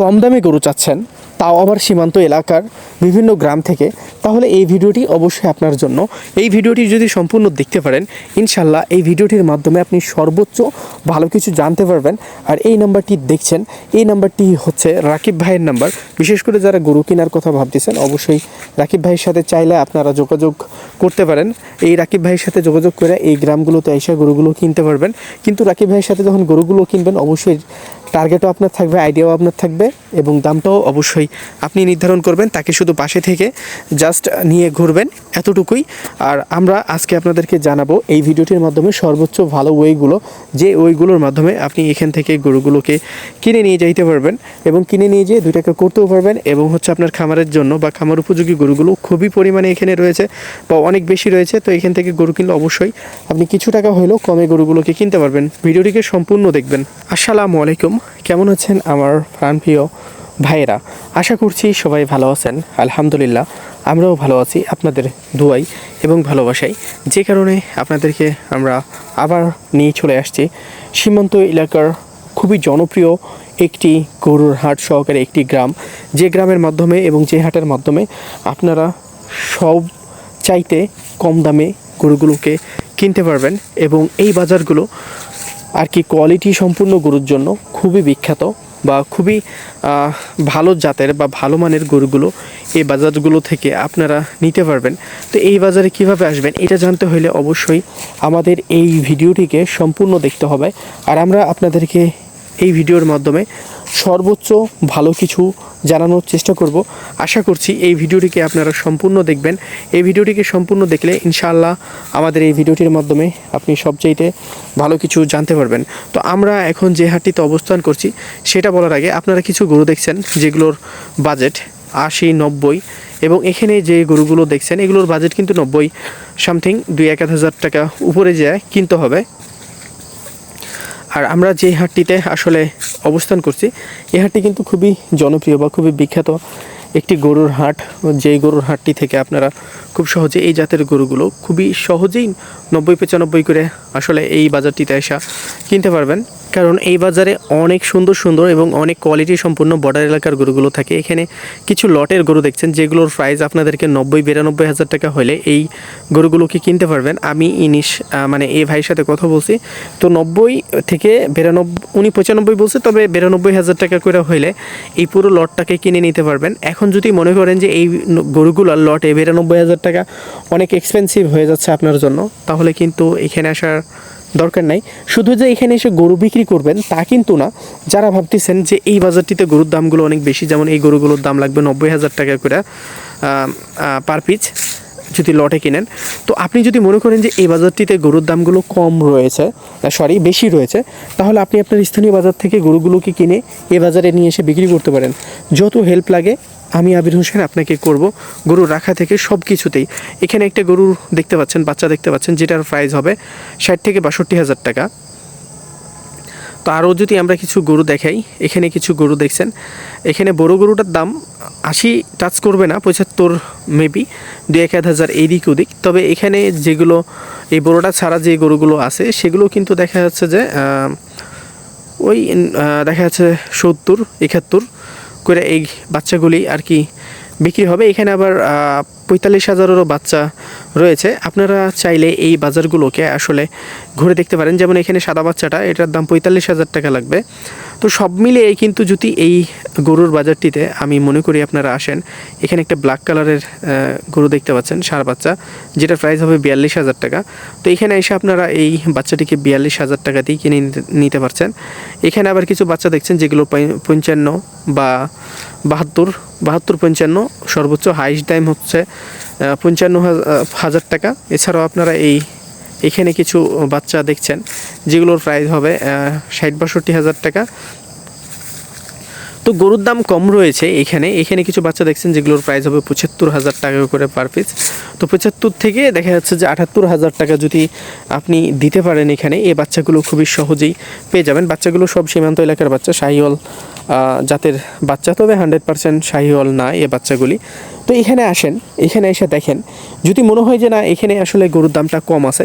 কম দামে গরু চাচ্ছেন, তাও আবার সীমান্ত এলাকার বিভিন্ন গ্রাম থেকে, তাহলে এই ভিডিওটি অবশ্যই আপনার জন্য। এই ভিডিওটি যদি সম্পূর্ণ দেখতে পারেন, ইনশাল্লাহ এই ভিডিওটির মাধ্যমে আপনি সর্বোচ্চ ভালো কিছু জানতে পারবেন। আর এই নাম্বারটি দেখছেন, এই নাম্বারটি হচ্ছে রাকিব ভাইয়ের নাম্বার। বিশেষ করে যারা গরু কেনার কথা ভাবতেছেন, অবশ্যই রাকিব ভাইয়ের সাথে চাইলে আপনারা যোগাযোগ করতে পারেন। এই রাকিব ভাইয়ের সাথে যোগাযোগ করে এই গ্রামগুলোতে এসে গরুগুলো কিনতে পারবেন। কিন্তু রাকিব ভাইয়ের সাথে যখন গরুগুলো কিনবেন, অবশ্যই টার্গেটও আপনার থাকবে আইডিয়াও আপনার থাকবে এবং দামটাও অবশ্যই আপনি নির্ধারণ করবেন, তাকে শুধু পাশে থেকে জাস্ট নিয়ে ঘুরবেন এতটুকুই। আর আমরা আজকে আপনাদেরকে জানাব এই ভিডিওটির মাধ্যমে সর্বোচ্চ ভালো ওয়েগুলো, যে ওয়েগুলোর মাধ্যমে আপনি এখান থেকে গরুগুলোকে কিনে নিয়ে যাইতে পারবেন এবং কিনে নিয়ে যেয়ে দুই টাকা করতেও পারবেন এবং হচ্ছে আপনার খামারের জন্য বা খামার উপযোগী গরুগুলো খুবই পরিমাণে এখানে রয়েছে বা অনেক বেশি রয়েছে, তো এখান থেকে গরু কিনলে অবশ্যই আপনি কিছু টাকা হলেও কমে গরুগুলোকে কিনতে পারবেন। ভিডিওটিকে সম্পূর্ণ দেখবেন। আসসালামু আলাইকুম। কেমন আছেন আমার প্রাণপ্রিয় ভাইয়েরা? আশা করছি সবাই ভালো আছেন। আলহামদুলিল্লাহ, আমরাও ভালো আছি আপনাদের দুয়াই এবং ভালোবাসাই। যে কারণে আপনাদেরকে আমরা আবার নিয়ে চলে আসছি। সীমান্ত এলাকার খুবই জনপ্রিয় একটি গরুর হাট সহকারে একটি গ্রাম। যে গ্রামের মাধ্যমে এবং যে হাটের মাধ্যমে আপনারা সব চাইতে কম দামে গরুগুলোকে কিনতে পারবেন এবং এই বাজারগুলো আর কি কোয়ালিটি সম্পূর্ণ গরুর জন্য খুবই বিখ্যাত বা খুবই ভালো জাতের বা ভালো মানের গরুগুলো এই বাজারগুলো থেকে আপনারা নিতে পারবেন। তো এই বাজারে কীভাবে আসবেন এটা জানতে হলে অবশ্যই আমাদের এই ভিডিওটিকে সম্পূর্ণ দেখতে হবে। আর আমরা আপনাদেরকে এই ভিডিওর মাধ্যমে সর্বোচ্চ ভালো কিছু জানানোর চেষ্টা করব। আশা করছি এই ভিডিওটিকে আপনারা সম্পূর্ণ দেখবেন। এই ভিডিওটিকে সম্পূর্ণ দেখলে ইনশাআল্লাহ আমাদের এই ভিডিওটির মাধ্যমে আপনি সবচাইতে ভালো কিছু জানতে পারবেন। তো আমরা এখন যে হাটটিতে অবস্থান করছি, সেটা বলার আগে আপনারা কিছু গরু দেখছেন, যেগুলোর বাজেট আশি, নব্বই এবং এখানে যে গরুগুলো দেখছেন, এগুলোর বাজেট কিন্তু নব্বই। সামথিং দুই এক হাজার টাকা উপরে যায় কিনতে হবে। আর আমরা যে হাটটিতে আসলে অবস্থান করছি, এই হাটটি কিন্তু খুবই জনপ্রিয় বা খুবই বিখ্যাত একটি গরুর হাট। যেই গরুর হাটটি থেকে আপনারা খুব সহজে এই জাতের গরুগুলো খুবই সহজেই নব্বই পঁচানব্বই করে আসলে এই বাজারটিতে এসা কিনতে পারবেন। কারণ এই বাজারে অনেক সুন্দর সুন্দর এবং অনেক কোয়ালিটি সম্পূর্ণ বর্ডার এলাকার গরুগুলো থাকে। এখানে কিছু লটের গরু দেখছেন, যেগুলোর প্রাইস আপনাদেরকে নব্বই, বিরানব্বই হাজার টাকা হলে এই গরুগুলোকে কিনতে পারবেন? আমি ইনিশ মানে এই ভাইয়ের সাথে কথা বলছি। তো নব্বই থেকে বিরানব্বই উনি পঁচানব্বই বলছে, তবে বিরানব্বই হাজার টাকা করে হইলে এই পুরো লটটাকে কিনে নিতে পারবেন। এখন যদি মনে করেন যে এই গরুগুলোর লটে বিরানব্বই হাজার টাকা অনেক এক্সপেন্সিভ হয়ে যাচ্ছে আপনার জন্য, তাহলে কিন্তু এখানে আসার দরকার নাই। শুধু যে এখানে এসে গরু বিক্রি করবেন, তা কিন্তু না। যারা ভাবতেছেন যে এই বাজারটিতে গরুর দামগুলো অনেক বেশি, যেমন এই গরুগুলোর দাম লাগবে নব্বই হাজার টাকা করে পার পিস যদি লটে কিনেন। তো আপনি যদি মনে করেন যে এই বাজারটিতে গরুর দামগুলো কম রয়েছে সরি বেশি রয়েছে, তাহলে আপনি আপনার স্থানীয় বাজার থেকে গরুগুলোকে কিনে এ বাজারে নিয়ে এসে বিক্রি করতে পারেন। যত হেল্প লাগে আমি আবির হোসেন আপনাকে করব গরু রাখা থেকে সব কিছুতেই এখানে একটা গরু দেখতে পাচ্ছেন, বাচ্চা দেখতে পাচ্ছেন, যেটার প্রাইস হবে ষাট থেকে বাষট্টি হাজার টাকা। তো আরও যদি আমরা কিছু গরু দেখাই, এখানে কিছু গরু দেখছেন। এখানে বড় গরুটার দাম আশি টাচ করবে না, পঁচাত্তর মেবি দু এক আধ হাজার এইদিক ওদিক। তবে এখানে যেগুলো, এই বড়োটা ছাড়া যে গরুগুলো আছে, সেগুলো কিন্তু দেখা যাচ্ছে যে ওই দেখা যাচ্ছে সত্তর, একাত্তর। করে এই বাচ্চাগুলি আর কি বিক্রি হবে। এখানে আবার পঁয়তাল্লিশ হাজারেরও বাচ্চা রয়েছে। আপনারা চাইলে এই বাজারগুলোকে আসলে ঘুরে দেখতে পারেন। যেমন এখানে সাদা বাচ্চাটা, এটার দাম পঁয়তাল্লিশ হাজার টাকা লাগবে। তো সব মিলিয়ে কিন্তু যদি এই গরুর বাজারটিতে আমি মনে করি আপনারা আসেন, এখানে একটা ব্ল্যাক কালারের গরু দেখতে পাচ্ছেন, সার বাচ্চা যেটা প্রাইস হবে বিয়াল্লিশ হাজার টাকা। তো এখানে এসে আপনারা এই বাচ্চাটিকে বিয়াল্লিশ হাজার টাকাতেই কিনে নিতে- পারছেন। এখানে আবার কিছু বাচ্চা দেখছেন, যেগুলো পঞ্চান্ন বা বাহাত্তর বাহাত্তর পঞ্চান্ন সর্বোচ্চ হাইস্ট দাম হচ্ছে পঞ্চান্ন হাজ- হাজার টাকা। এছাড়াও আপনারা এই, এখানে কিছু বাচ্চা দেখছেন, যেগুলোর প্রাইস হবে ষাট বাষট্টি হাজার টাকা। তো গরুর দাম কম রয়েছে এখানে। এখানে কিছু বাচ্চা দেখছেন, যেগুলোর প্রাইস হবে পঁচাত্তর হাজার টাকা করে পার পিস তো পঁচাত্তর থেকে দেখা যাচ্ছে যে আটাত্তর হাজার টাকা যদি আপনি দিতে পারেন এখানে, এই বাচ্চাগুলো খুবই সহজেই পেয়ে যাবেন। বাচ্চাগুলো সব সীমান্ত এলাকার বাচ্চা, শাহিওয়াল জাতের বাচ্চা, তবে হান্ড্রেড পার্সেন্ট শাহিওয়াল না এ বাচ্চাগুলি। তো এখানে আসেন, এখানে এসে দেখেন, যদি মনে হয় যে না, এখানে আসলে গরুর দামটা কম আছে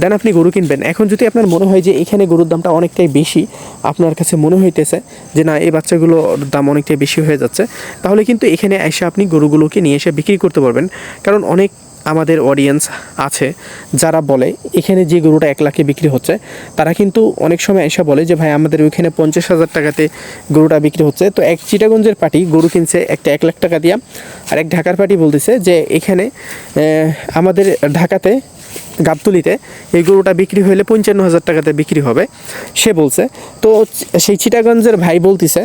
দেন আপনি গরু কিনবেন। এখন যদি আপনার মনে হয় যে এখানে গরুর দামটা অনেকটাই বেশি, আপনার কাছে মনে হইতেছে যে না, এই বাচ্চাগুলোর দাম অনেকটাই বেশি হয়ে যাচ্ছে, তাহলে কিন্তু এখানে এসে আপনি গরুগুলোকে নিয়ে এসে বিক্রি করতে পারবেন। কারণ অনেক আমাদের অডিয়েন্স আছে, যারা বলে, এখানে যে গরুটা এক লাখে বিক্রি হচ্ছে, তারা কিন্তু অনেক সময় এসে বলে যে, ভাই, আমাদের ওইখানে পঞ্চাশ হাজার টাকাতে গরুটা বিক্রি হচ্ছে। তো এক চিটাগঞ্জের পার্টি গরু কিনছে একটা এক লাখ টাকা দিয়া, আর এক ঢাকার পার্টি বলতেছে যে, এখানে আমাদের ঢাকাতে, গাবতলিতে এই গরুটা বিক্রি হলে পঞ্চান্ন হাজার টাকাতে বিক্রি হবে। সে বলছে, তো সেই চিটাগঞ্জের ভাই বলতেছে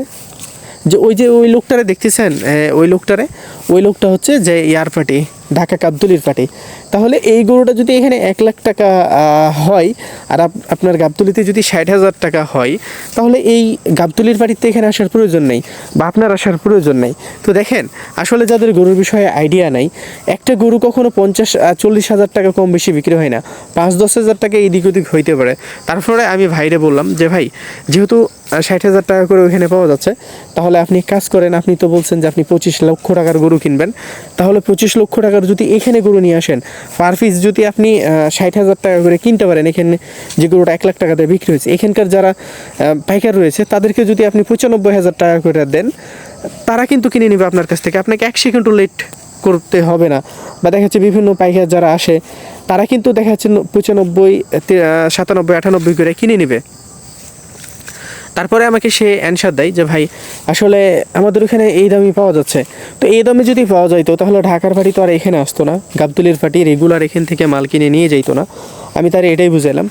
যে, ওই যে ওই লোকটারে দেখতেছেন? ওই লোকটারে, ওই লোকটা হচ্ছে যে, ইয়ার পার্টি। ঢাকা কাবদুলির পার্টি তাহলে এই গরুটা যদি এখানে এক লাখ টাকা হয়, আর আপ- আপনার গাবতলিতে যদি ষাট হাজার টাকা হয়, তাহলে এই গাবতলির পার্টিতে এখানে আসার প্রয়োজন নেই, বা আপনার আসার প্রয়োজন নেই। তো দেখেন, আসলে যাদের গরুর বিষয়ে আইডিয়া নাই, একটা গরু কখনো পঞ্চাশ চল্লিশ হাজার টাকা কম বেশি বিক্রি হয় না। পাঁচ, দশ হাজার টাকা এদিক ওদিক হইতে পারে। তারপরে আমি ভাইরে বললাম যে, ভাই, যেহেতু ষাট হাজার টাকা করে ওইখানে পাওয়া যাচ্ছে, তাহলে আপনি কাজ করেন, আপনি তো বলছেন যে আপনি পঁচিশ লক্ষ টাকার গরু কিনবেন। তাহলে পঁচিশ লক্ষ টাকার যদি এখানে গরু নিয়ে আসেন পার পিস যদি আপনি ষাট হাজার টাকা করে কিনতে পারেন, এখানে যে গরুটা এক লাখ টাকাতে বিক্রি হয়েছে, এখানকার যারা পাইকার রয়েছে, তাদেরকে যদি আপনি পঁচানব্বই হাজার টাকা করে দেন, তারা কিন্তু কিনে নেবে আপনার কাছ থেকে। আপনাকে এক সেকেন্ডও লেট করতে হবে না। বা দেখা যাচ্ছে বিভিন্ন পাইকার যারা আসে, তারা কিন্তু দেখা যাচ্ছে পঁচানব্বই সাতানব্বই, আটানব্বই করে কিনে নেবে। তারপরে আমাকে সে অ্যান্সার দেয় যে, ভাই, আসলে আমাদের ওখানে এই দামই পাওয়া যাচ্ছে। তো এই দামে যদি পাওয়া যাইতো, তাহলে ঢাকার পার্টি তো আর এখানে আসতো না। গাবতুলির পার্টি রেগুলার এখান থেকে মাল কিনে নিয়ে যাইতো না। আমি তার এটাই বুঝাইলাম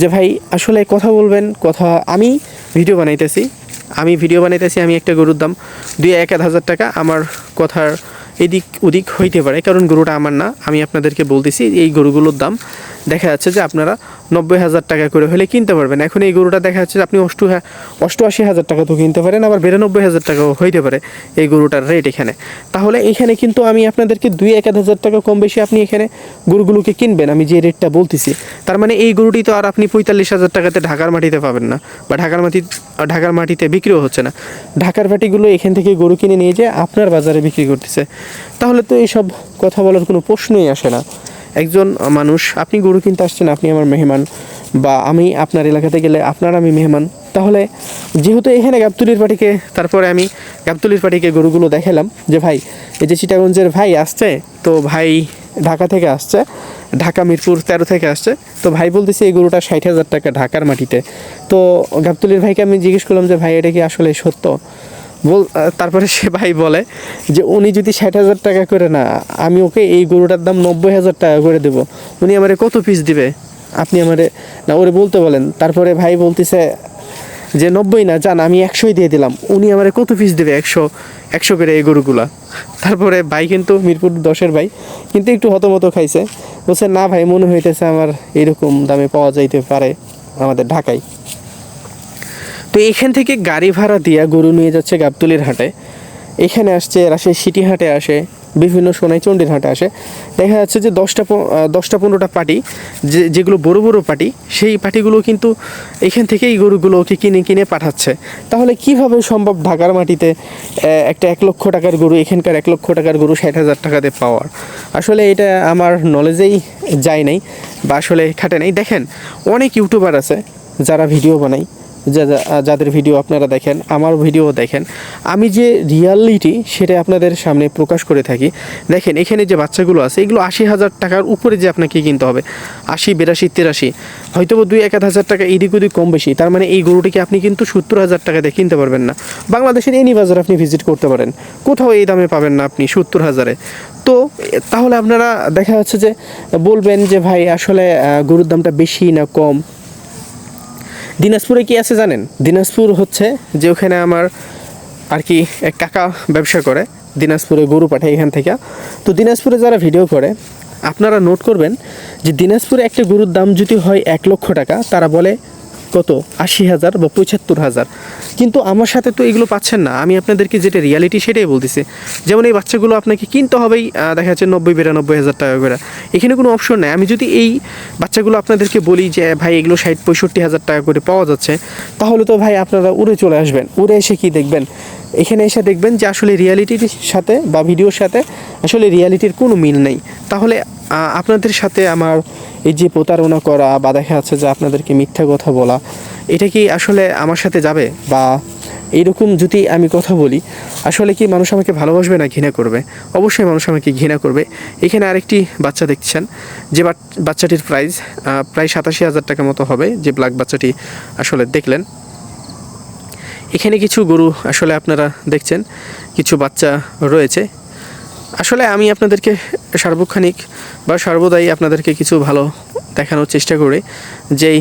যে, ভাই, আসলে কথা বলবেন, কথা আমি ভিডিও বানাইতেছি। আমি ভিডিও বানাইতেছি, আমি একটা গরুর দাম দুই এক হাজার টাকা। আমার কথার এদিক ওদিক হইতে পারে, কারণ গরুটা আমার না, আমি আপনাদেরকে বলতেছি, এই গরুগুলোর দাম দেখা যাচ্ছে যে আপনারা নব্বই হাজার টাকা করে হলে কিনতে পারবেন। এখন এই গরুটা দেখা যাচ্ছে যে আপনি অষ্টু, অষ্টআশি হাজার টাকা তো কিনতে পারেন, আবার বিরানব্বই হাজার টাকাও হইতে পারে এই গরুটার রেট এখানে। তাহলে এখানে কিন্তু আমি আপনাদেরকে দুই এক হাজার টাকা কম বেশি আপনি এখানে গরুগুলোকে কিনবেন, আমি যে রেটটা বলতেছি। তার মানে এই গরুটি তো আর আপনি পঁয়তাল্লিশ হাজার টাকাতে ঢাকার মাটিতে পাবেন না, বা ঢাকার মাটি, ঢাকার মাটিতে বিক্রিও হচ্ছে না। ঢাকার মাটিগুলো এখান থেকে গরু কিনে নিয়ে যেয়ে আপনার বাজারে বিক্রি করতেছে। তাহলে তো এইসব কথা বলার কোনো প্রশ্নই আসে না। একজন মানুষ, আপনি গরু কিনতে আসছেন, আপনি আমার মেহমান, বা আমি আপনার এলাকাতে গেলে আপনার আমি মেহমান, তাহলে যেহেতু এখানে গাবতুলির পাটিকে, তারপরে আমি গাবতুলির পাটিকে গরুগুলো দেখালাম, যে ভাই, এই যে চিটাগঞ্জের ভাই আসছে, তো ভাই ঢাকা থেকে আসছে, ঢাকা, মিরপুর তেরো থেকে আসছে, তো ভাই বলতেছে এই গরুটা ষাট হাজার টাকা ঢাকার মাটিতে। তো গাবতুলির ভাইকে আমি জিজ্ঞেস করলাম যে ভাই, এটা কি আসলে সত্য? বল তারপরে সে ভাই বলে যে উনি যদি ষাট হাজার টাকা করে না, আমি ওকে এই গরুটার দাম নব্বই হাজার টাকা করে দেব। উনি আমারে কত পিস দিবে? আপনি আমারে, না, ওরে বলতে বলেন। তারপরে ভাই বলতেছে যে নব্বই না, জান, আমি একশোই দিয়ে দিলাম। উনি আমারে কত পিস দেবে একশো একশো করে এই গরুগুলা? তারপরে ভাই কিন্তু, মিরপুর দশের ভাই, কিন্তু একটু হতমত খাইছে। বলছে, না ভাই, মনে হইতেছে আমার এরকম দামে পাওয়া যাইতে পারে আমাদের ঢাকায়। তো এখান থেকে গাড়ি ভাড়া দিয়া গরু নিয়ে যাচ্ছে গাবতলির হাটে। এখানে আসছে রাজশাহী সিটি হাটে আসে, বিভিন্ন সোনাইচন্ডীর হাটে আসে। দেখা যাচ্ছে যে দশটা দশটা পনেরোটা পার্টি যে, যেগুলো বড় বড় পার্টি সেই পার্টিগুলো কিন্তু এখান থেকেই গরুগুলোকে কিনে কিনে পাঠাচ্ছে। তাহলে কীভাবে সম্ভব ঢাকার মাটিতে একটা এক লক্ষ টাকার গরু, এখানকার এক লক্ষ টাকার গরু ষাট হাজার টাকাতে পাওয়ার? আসলে এটা আমার নলেজেই যায় নাই, বা আসলে খাটে নাই। দেখেন, অনেক ইউটিউবার আছে যারা ভিডিও বানায়। যাদের ভিডিও আপনারা দেখেন, আমার ভিডিও দেখেন, আমি যে রিয়ালিটি সেটা আপনাদের সামনে প্রকাশ করে থাকি। দেখেন, এখানে যে বাচ্চাগুলো আছে, এগুলো আশি হাজার টাকার উপরে যে আপনাকে কিনতে হবে, আশি, বিরাশি, তিরাশি হয়তো দুই, এক হাজার টাকা এদিক ওদিক কম বেশি, তার মানে এই গরুটিকে আপনি কিন্তু সত্তর হাজার টাকা দিয়ে কিনতে পারবেন না। বাংলাদেশের এনি বাজার আপনি ভিজিট করতে পারেন, কোথাও এই দামে পাবেন না আপনি সত্তর হাজারে। তো তাহলে আপনারা দেখা যাচ্ছে যে বলবেন যে, ভাই, আসলে গরুর দামটা বেশি না কম? দিনাজপুরে কি আছে জানেন? দিনাজপুর হচ্ছে যে ওখানে আমার আর কি এক কাকা ব্যবসা করে, দিনাজপুরে গরু পাঠায় এখান থেকে। তো দিনাজপুরে যারা ভিডিও করে, আপনারা নোট করবেন যে দিনাজপুরে একটা গরুর দাম যদি হয় এক লক্ষ টাকা, তারা বলে কত? আশি হাজার বা পঁচাত্তর হাজার। কিন্তু আমার সাথে তো এগুলো পাচ্ছেন না। আমি আপনাদেরকে যেটা রিয়ালিটি সেটাই বলতেছি। যেমন এই বাচ্চাগুলো আপনাকে কিনতে হবেই দেখা যাচ্ছে নব্বই, বিরানব্বই হাজার টাকা করে। এখানে কোনো অপশন নেই। আমি যদি এই বাচ্চাগুলো আপনাদেরকে বলি যে, ভাই, এগুলো ষাট, পঁয়ষট্টি হাজার টাকা করে পাওয়া যাচ্ছে, তাহলে তো ভাই আপনারা উড়ে চলে আসবেন। উড়ে এসে কি দেখবেন? এখানে এসে দেখবেন যে, আসলে রিয়ালিটির সাথে বা ভিডিওর সাথে আসলে রিয়ালিটির কোনো মিল নেই। তাহলে আপনাদের সাথে আমার এই যে প্রতারণা করা বা দেখা যাচ্ছে যে আপনাদেরকে মিথ্যা কথা বলা, এটা কি আসলে আমার সাথে যাবে? বা এইরকম যদি আমি কথা বলি, আসলে কি মানুষ আমাকে ভালোবাসবে না ঘৃণা করবে? অবশ্যই মানুষ আমাকে ঘৃণা করবে। এখানে আরেকটি বাচ্চা দেখছেন, যে বাচ্চাটির প্রাইস প্রায় সাতাশি হাজার টাকা মতো হবে, যে ব্ল্যাক বাচ্চাটি আসলে দেখলেন। এখানে কিছু গরু আসলে আপনারা দেখছেন, কিছু বাচ্চা রয়েছে। আসলে আমি আপনাদেরকে সার্বক্ষণিক বা সর্বদাই আপনাদেরকে কিছু ভালো দেখানোর চেষ্টা করে। যেই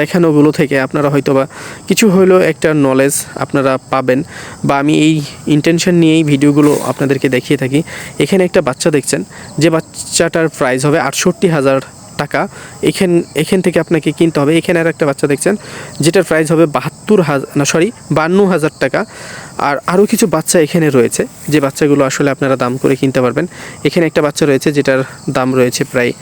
দেখানোগুলো থেকে আপনারা হয়তো বা কিছু হলেও একটা নলেজ আপনারা পাবেন বা আমি এই ইন্টেনশন নিয়েই ভিডিওগুলো আপনাদেরকে দেখিয়ে থাকি। এখানে একটা বাচ্চা দেখছেন, যে বাচ্চাটার প্রাইস হবে আটষট্টি হাজার টাকা, এখান এখান থেকে আপনাকে কিনতে হবে। এখানে আর একটা বাচ্চা দেখছেন, যেটার প্রাইস হবে বাহাত্তর হাজার না সরি বান্ন হাজার টাকা। আর আরও কিছু বাচ্চা এখানে রয়েছে, যে বাচ্চাগুলো আসলে আপনারা দাম করে কিনতে পারবেন। এখানে একটা বাচ্চা রয়েছে, যেটার দাম রয়েছে প্রায়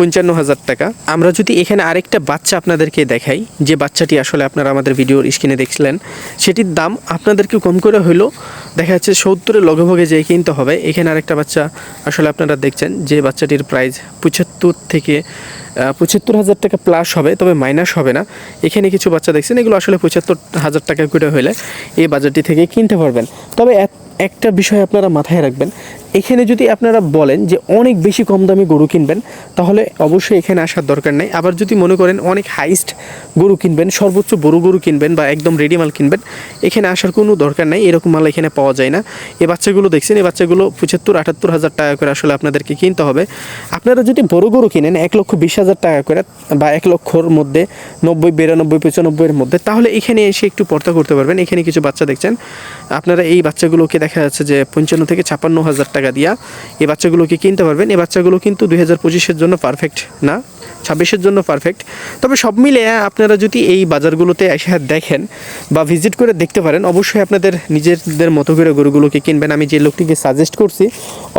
পঞ্চান্ন হাজার টাকা। আমরা যদি এখানে আরেকটা বাচ্চা আপনাদেরকে দেখাই, যে বাচ্চাটি আসলে আপনারা আমাদের ভিডিওর স্ক্রিনে দেখছিলেন, সেটির দাম আপনাদেরকে কম করে হইলেও দেখা যাচ্ছে সত্তরের লঘভোগে যে কিনতে হবে। এখানে আরেকটা বাচ্চা আসলে আপনারা দেখছেন, যে বাচ্চাটির প্রাইস পঁচাত্তর থেকে পঁচাত্তর হাজার টাকা প্লাস হবে, তবে মাইনাস হবে না। এখানে কিছু বাচ্চা দেখছেন, এগুলো আসলে পঁচাত্তর হাজার টাকা করে হলে এই বাজারটি থেকে কিনতে পারবেন। তবে একটা বিষয় আপনারা মাথায় রাখবেন, এখানে যদি আপনারা বলেন যে অনেক বেশি কম দামে গরু কিনবেন, তাহলে অবশ্যই এখানে আসার দরকার নেই। আবার যদি মনে করেন অনেক হাইস্ট গরু কিনবেন, সর্বোচ্চ বড় গরু কিনবেন বা একদম রেডি মাল কিনবেন, এখানে আসার কোনো দরকার নেই, এরকম মাল এখানে পাওয়া যায় না। এই বাচ্চাগুলো দেখছেন, এই বাচ্চাগুলো পঁচাত্তর আটাত্তর হাজার টাকা করে আসলে আপনাদেরকে কিনতে হবে। আপনারা যদি বড় গরু কিনেন, এক লক্ষ বিশ হাজার টাকা করে বা এক লক্ষর মধ্যে নব্বই, বিরানব্বই, পঁচানব্বইয়ের মধ্যে, তাহলে এখানে এসে একটু পর্তা করতে পারবেন। এখানে কিছু বাচ্চা দেখছেন। আপনারা এই বাচ্চাগুলোকে দেখা যাচ্ছে যে পঞ্চান্ন থেকে ছাপ্পান্ন হাজার টাকা দিয়া এই বাচ্চাগুলোকে কিনতে পারবেন। এই বাচ্চাগুলো কিন্তু দুই হাজার পঁচিশের জন্য পারফেক্ট না, ছাব্বিশের জন্য পারফেক্ট তবে সব মিলে আপনারা যদি এই বাজারগুলোতে এসে দেখেন বা ভিজিট করে দেখতে পারেন, অবশ্যই আপনাদের নিজেদের মতো করে গরুগুলোকে কিনবেন। আমি যে লোকটিকে সাজেস্ট করছি,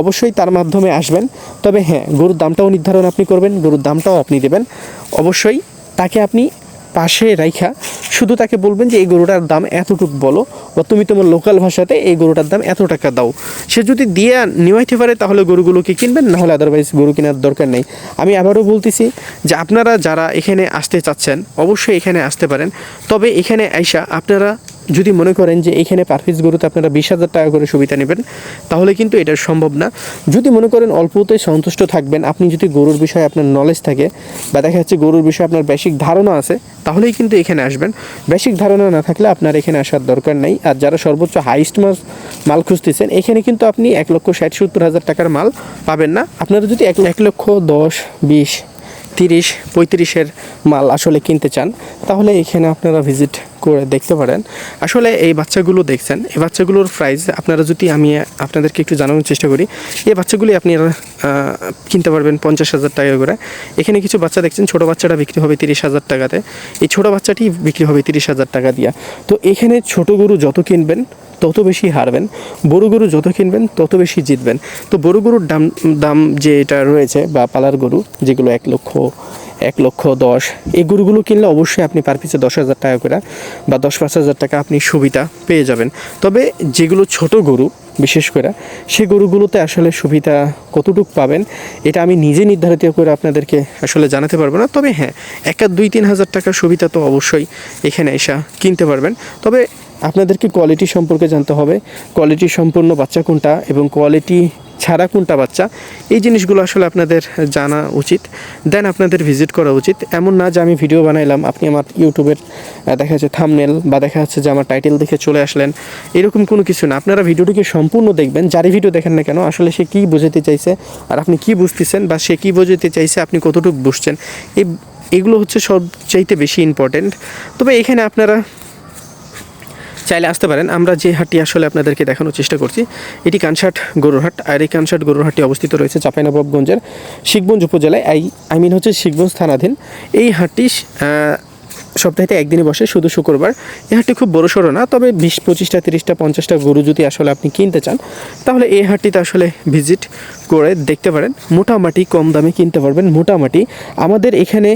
অবশ্যই তার মাধ্যমে আসবেন। তবে হ্যাঁ গরুর দামটাও নির্ধারণ আপনি করবেন, গরুর দামটাও আপনি দেবেন। অবশ্যই তাকে আপনি পাশে রাইখা, শুধু তাকে বলবেন যে এই গরুটার দাম এতটুকু বলো, বা তুমি তোমার লোকাল ভাষাতে এই গরুটার দাম এত টাকা দাও। সে যদি দিয়ে নেওয়াইতে পারে, তাহলে গরুগুলোকে কিনবেন না হলে আদারওয়াইজ গরু কেনার দরকার নেই। আমি আবারও বলতেছি যে আপনারা যারা এখানে আসতে চাচ্ছেন, অবশ্যই এখানে আসতে পারেন। তবে এখানে আইসা আপনারা যদি মনে করেন যে এখানে পার পিস গরুতে আপনারা বিশ হাজার টাকা করে সুবিধা নেবেন, তাহলে কিন্তু এটা সম্ভব না। যদি মনে করেন অল্পতে সন্তুষ্ট থাকবেন, আপনি যদি গরুর বিষয়ে আপনার নলেজ থাকে বা দেখা যাচ্ছে গরুর বিষয়ে আপনার বেসিক ধারণা আছে, তাহলেই কিন্তু এখানে আসবেন। বেসিক ধারণা না থাকলে আপনার এখানে আসার দরকার নেই। আর যারা সর্বোচ্চ হাইস্ট মাস মাল খুঁজতেছেন, এখানে কিন্তু আপনি এক লক্ষ ষাট সত্তর হাজার টাকার মাল পাবেন না। আপনারা যদি এক লক্ষ দশ, বিশ তিরিশ, পঁয়ত্রিশের মাল আসলে কিনতে চান, তাহলে এখানে আপনারা ভিজিট করে দেখতে পারেন। আসলে এই বাচ্চাগুলো দেখছেন, এই বাচ্চাগুলোর প্রাইস আপনারা যদি আমি আপনাদেরকে একটু জানানোর চেষ্টা করি, এই বাচ্চাগুলি আপনি কিনতে পারবেন পঞ্চাশ হাজার টাকা করে। এখানে কিছু বাচ্চা দেখছেন, ছোটো বাচ্চাটা বিক্রি হবে তিরিশ হাজার টাকাতে। এই ছোটো বাচ্চাটি বিক্রি হবে তিরিশ হাজার টাকা দিয়া। তো এখানে ছোট গরু যত কিনবেন তত বেশি হারবেন, বড় গরু যত কিনবেন, তত বেশি জিতবেন। তো বড় গরুর দাম দাম যে এটা রয়েছে বা পালার গরু, যেগুলো এক লক্ষ এক লক্ষ দশ, এই গরুগুলো কিনলে অবশ্যই আপনি পার পিছে দশ হাজার টাকা করে বা দশ, পাঁচ হাজার টাকা আপনি সুবিধা পেয়ে যাবেন। তবে যেগুলো ছোট গরু, বিশেষ করে সেই গরুগুলোতে আসলে সুবিধা কতটুক পাবেন, এটা আমি নিজে নির্ধারিত করে আপনাদেরকে আসলে জানাতে পারব না। তবে হ্যাঁ এক দুই, তিন হাজার টাকার সুবিধা তো অবশ্যই এখানে এসা কিনতে পারবেন। তবে আপনাদেরকে কোয়ালিটি সম্পর্কে জানতে হবে। কোয়ালিটি সম্পূর্ণ বাচ্চা কোনটা এবং কোয়ালিটি ছাড়া কোনটা বাচ্চা? এই জিনিসগুলো আসলে আপনাদের জানা উচিত। দেন আপনাদের ভিজিট করা উচিত। এমন না যে আমি ভিডিও বানাইলাম, আপনি আমার ইউটিউবের দেখা যাচ্ছে থামনেল বা দেখা যাচ্ছে যে আমার টাইটেল দেখে চলে আসলেন। এরকম কোনো কিছু না। আপনারা ভিডিওটিকে সম্পূর্ণ দেখবেন। যারই ভিডিও দেখেন না কেন, আসলে সে কী বোঝাতে চাইছে আর আপনি কি বুঝতেছেন বা সে কী বোঝাতে চাইছে আপনি কতটুকু বুঝছেন? এই, এগুলো হচ্ছে সবচাইতে বেশি ইম্পর্টেন্ট তবে এখানে আপনারা চাইলে আসতে পারেন। আমরা যে হাটটি আসলে আপনাদেরকে দেখানোর চেষ্টা করছি, এটি কানসাট গরুরহাট। আর এই কানসাট গরুরহাটটি অবস্থিত রয়েছে চাঁপাইনবাবগঞ্জের শিখগঞ্জ উপজেলায়। আই আই মিন হচ্ছে শিখগঞ্জ থানাধীন। এই হাটটি সপ্তাহে একদিনই বসে, শুধু শুক্রবার। এই হাটটি খুব বড় সড়ো না, তবে বিশ, পঁচিশটা, তিরিশটা, পঞ্চাশটা গরু যদি আসলে আপনি কিনতে চান, তাহলে এই হাটটিতে আসলে ভিজিট করে দেখতে পারেন মোটামুটি কম দামে কিনতে পারবেন মোটামুটি আমাদের এখানে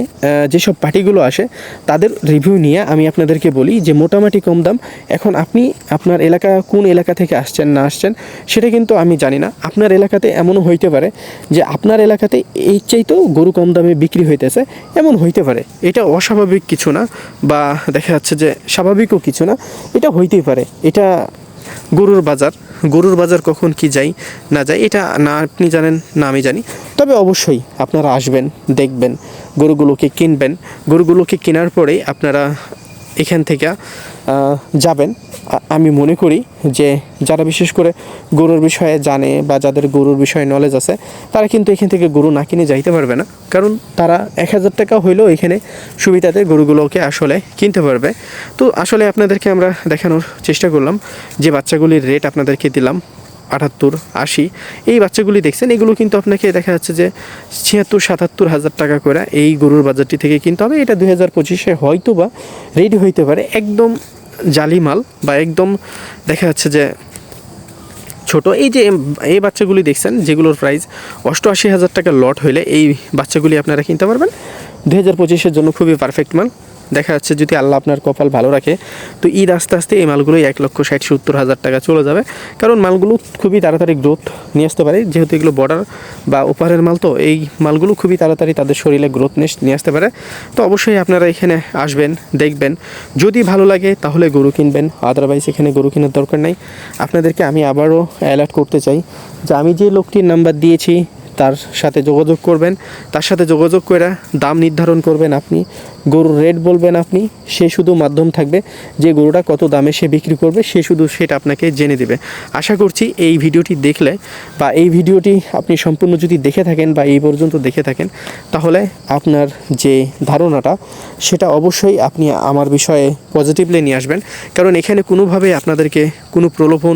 যেসব পার্টিগুলো আসে, তাদের রিভিউ নিয়ে আমি আপনাদেরকে বলি যে মোটামুটি কম দাম। এখন আপনি আপনার এলাকা, কোন এলাকা থেকে আসছেন, না আসছেন, সেটা কিন্তু আমি জানি না। আপনার এলাকাতে এমনও হইতে পারে যে আপনার এলাকাতে এই চাইতেও গরু কম দামে বিক্রি হইতেছে, এমন হইতে পারে। এটা অস্বাভাবিক কিছু না, বা দেখা যাচ্ছে যে স্বাভাবিকও কিছু না, এটা হইতেই পারে। এটা গরুর বাজার। গরুর বাজার কখন কি যাই না যাই এটা না আপনি জানেন, না আমি জানি। তবে অবশ্যই আপনারা আসবেন, দেখবেন, গরুগুলোকে কিনবেন। গরুগুলোকে কেনার পরে আপনারা এখান থেকে যাবেন। আমি মনে করি যে যারা বিশেষ করে গরুর বিষয়ে জানে বা যাদের গরুর বিষয়ে নলেজ আছে, তারা কিন্তু এখান থেকে গরু না কিনে যাইতে পারবে না। কারণ তারা এক হাজার টাকা হইলেও এখানে সুবিধাতে গরুগুলোকে আসলে কিনতে পারবে। তো আসলে আপনাদেরকে আমরা দেখানোর চেষ্টা করলাম, যে বাচ্চাগুলির রেট আপনাদেরকে দিলাম। আটাত্তর, আশি। এই বাচ্চাগুলি দেখছেন, এগুলো কিন্তু আপনাকে দেখা যাচ্ছে যে ছিয়াত্তর, সাতাত্তর হাজার টাকা করে এই গরুর বাজারটি থেকে কিনতে হবে। এটা দুই হাজার পঁচিশে হয়তো বা রেডি হইতে পারে। একদম জালি মাল বা একদম দেখা যাচ্ছে যে ছোট। এই যে এই বাচ্চাগুলি দেখছেন, যেগুলোর প্রাইস অষ্টআশি হাজার টাকা লট হইলে এই বাচ্চাগুলি আপনারা কিনতে পারবেন। দুই হাজার পঁচিশের জন্য খুবই পারফেক্ট মাল। দেখা যাচ্ছে যদি আল্লাহ আপনার কপাল ভালো রাখে, তো ঈদ আস্তে আস্তে এই মালগুলোই এক লক্ষ ষাট, সত্তর হাজার টাকা চলে যাবে। কারণ মালগুলো খুবই তাড়াতাড়ি গ্রোথ নিয়ে আসতে পারে, যেহেতু এগুলো বর্ডার বা ওপারের মাল, তো এই মালগুলো খুবই তাড়াতাড়ি তাদের শরীরে গ্রোথ নিয়ে আসতে পারে। তো অবশ্যই আপনারা এখানে আসবেন, দেখবেন। যদি ভালো লাগে তাহলে গরু কিনবেন আদারওয়াইজ এখানে গরু কেনার দরকার নাই। আপনাদেরকে আমি আবারও অ্যালার্ট করতে চাই যে আমি যে লোকটির নাম্বার দিয়েছি, তার সাথে যোগাযোগ করবেন। তার সাথে যোগাযোগ করে দাম নির্ধারণ করবেন আপনি। গরুর রেট বলবেন আপনি, সে শুধু মাধ্যম থাকবে, যে গরুটা কত দামে সে বিক্রি করবে, সে শুধু সেটা আপনাকে জেনে দেবে। আশা করছি এই ভিডিওটি দেখলে বা এই ভিডিওটি আপনি সম্পূর্ণ যদি দেখে থাকেন বা এই পর্যন্ত দেখে থাকেন, তাহলে আপনার যে ধারণাটা, সেটা অবশ্যই আপনি আমার বিষয়ে পজিটিভলি নিয়ে আসবেন। কারণ এখানে কোনোভাবে আপনাদেরকে কোনো প্রলোভন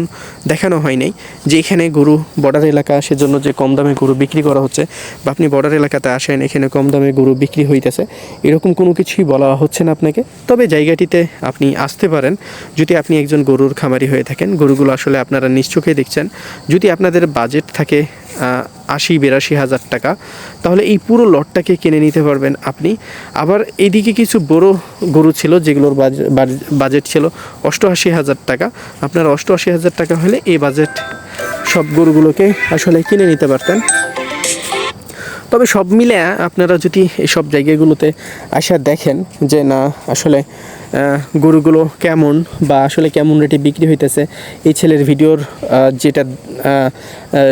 দেখানো হয়নি যে এখানে গরু বর্ডার এলাকা, সেজন্য যে কম দামে গরু বিক্রি করা হচ্ছে, বা আপনি বর্ডার এলাকাতে আসেন, এখানে কম দামে গরু বিক্রি হইতেছে। এরকম কোনো কিছুই বলা হচ্ছে না আপনাকে। তবে জায়গাটিতে আপনি আসতে পারেন। যদি আপনি একজন গরুর খামারি হয়ে থাকেন, গরুগুলো আসলে আপনারা নিশ্চোখে দেখছেন। যদি আপনাদের বাজেট থাকে আশি, বিরাশি হাজার টাকা, তাহলে এই পুরো লটটাকে কিনে নিতে পারবেন আপনি। আবার এদিকে কিছু বড় গরু ছিল, যেগুলোর বাজ- বাজ- বাজেট ছিল অষ্টআশি হাজার টাকা। আপনার অষ্টআশি হাজার টাকা হলে এই বাজেট সব গরুগুলোকে আসলে কিনে নিতে পারতেন। তবে সব মিলে আপনারা যদি এইসব জায়গাগুলোতে আসা দেখেন যে না, আসলে গরুগুলো কেমন বা আসলে কেমন রেটে বিক্রি হইতেছে, এই ছেলের ভিডিওর যেটা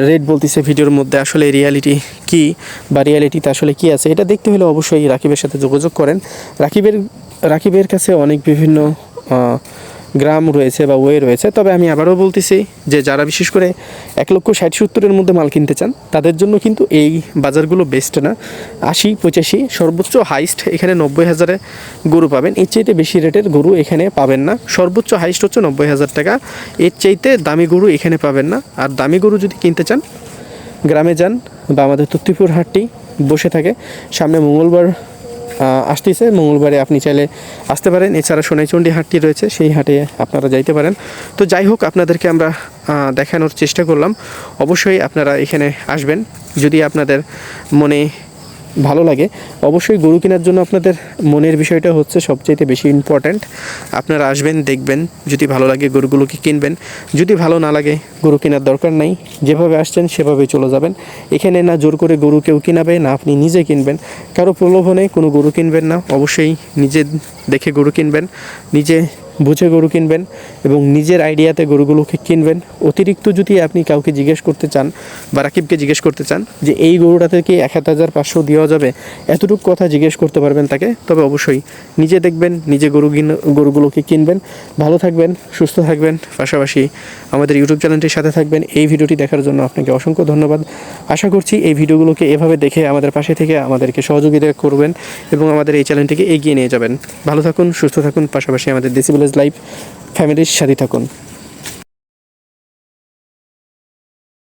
রেট বলতেছে ভিডিওর মধ্যে আসলে রিয়ালিটি কি বা রিয়ালিটিতে আসলে কি আছে, এটা দেখতে হলে অবশ্যই রাকিবের সাথে যোগাযোগ করেন। রাকিবের রাকিবের কাছে অনেক বিভিন্ন গ্রাম রয়েছে বা ওয়ে রয়েছে, তবে আমি আবারও বলতেছি যে যারা বিশেষ করে এক লক্ষ ষাট সত্তরের মধ্যে মাল কিনতে চান, তাদের জন্য কিন্তু এই বাজারগুলো বেস্ট না। আশি, পঁচাশি, সর্বোচ্চ হাইস্ট এখানে নব্বই হাজারে গরু পাবেন। এর চাইতে বেশি রেটের গরু এখানে পাবেন না। সর্বোচ্চ হাইস্ট হচ্ছে নব্বই হাজার টাকা। এর চাইতে দামি গরু এখানে পাবেন না। আর দামি গরু যদি কিনতে চান, গ্রামে যান বা আমাদের তত্তিপুর হাটটি বসে থাকে। সামনে মঙ্গলবার আসতেছে। মঙ্গলবারে আপনি চাইলে আসতে পারেন। এছাড়া সোনাইচন্ডী হাটটি রয়েছে, সেই হাটে আপনারা যাইতে পারেন। তো যাই হোক, আপনাদেরকে আমরা দেখানোর চেষ্টা করলাম। অবশ্যই আপনারা এখানে আসবেন। যদি আপনাদের মনে ভালো লাগে। অবশ্যই গরু কেনার জন্য আপনাদের মনের বিষয়টা হচ্ছে সবচাইতে বেশি ইম্পর্ট্যান্ট আপনারা আসবেন, দেখবেন, যদি ভালো লাগে গরুগুলোকে কিনবেন। যদি ভালো না লাগে, গরু কেনার দরকার নাই। যেভাবে আসছেন সেভাবে চলে যাবেন। এখানে না জোর করে গরু কেউ কিনাবে, না আপনি নিজে কিনবেন। কারও প্রলোভনে কোনো গরু কিনবেন না। অবশ্যই নিজে দেখে গরু কিনবেন। নিজে বুঝে গরু কিনবেন এবং নিজের আইডিয়াতে গরুগুলোকে কিনবেন। অতিরিক্ত যদি আপনি কাউকে জিজ্ঞেস করতে চান বা রাকিবকে জিজ্ঞেস করতে চান যে এই গরুটাতে কি এক হাজার পাঁচশো দেওয়া যাবে, এতটুকু কথা জিজ্ঞেস করতে পারবেন তাকে। তবে অবশ্যই নিজে দেখবেন, নিজে গরু কিন গরুগুলোকে কিনবেন। ভালো থাকবেন, সুস্থ থাকবেন। পাশাপাশি আমাদের ইউটিউব চ্যানেলটির সাথে থাকবেন। এই ভিডিওটি দেখার জন্য আপনাকে অসংখ্য ধন্যবাদ। আশা করছি এই ভিডিওগুলোকে এভাবে দেখে আমাদের পাশে থেকে আমাদেরকে সহযোগিতা করবেন এবং আমাদের এই চ্যানেলটিকে এগিয়ে নিয়ে যাবেন। ভালো থাকুন, সুস্থ থাকুন। পাশাপাশি আমাদের দেসি ভিলেজ লাইভ ফ্যামিলির সাথে থাকুন।